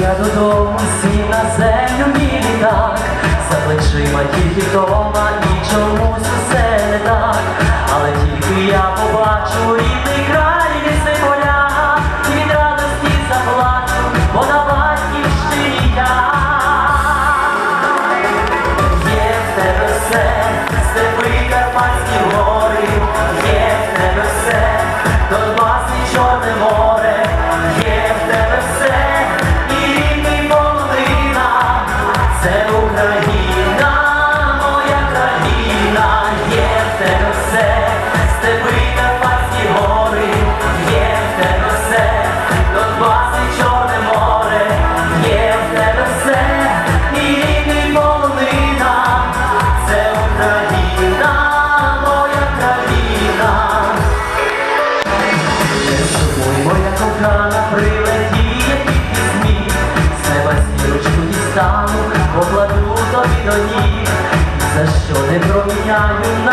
я додому сів на землю мій літак, за плечима тільки вдома і чомусь усе не так, але тільки я побачу рідний край лісний поля, і від радості заплачу, бо на батьківщині я. Є в тебе все, степи карпатські гори. до ні, за що не проміняю.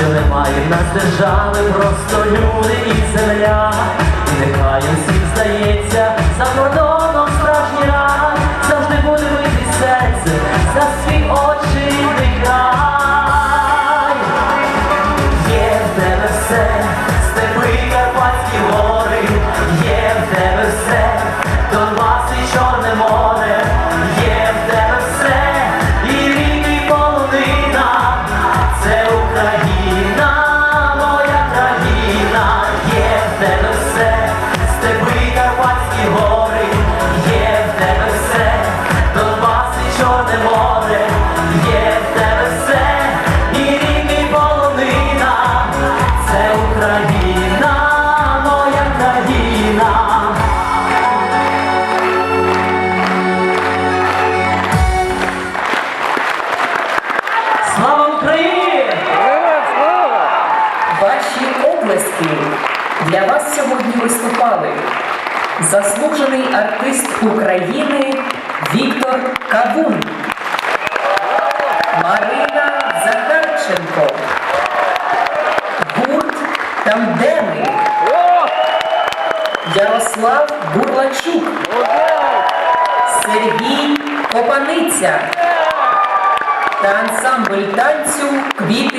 що немає нас держави, просто люди і земля. І нехай усім здається, за кордоном справжній рай завжди буде бити серце. за оплески для вас сьогодні виступали заслужений артист України Віктор Кабун, Марина Захарченко, гурт Тамдени, Ярослав Бурлачук, Сергій Копаниця. Та ансамбль танцю Квіт.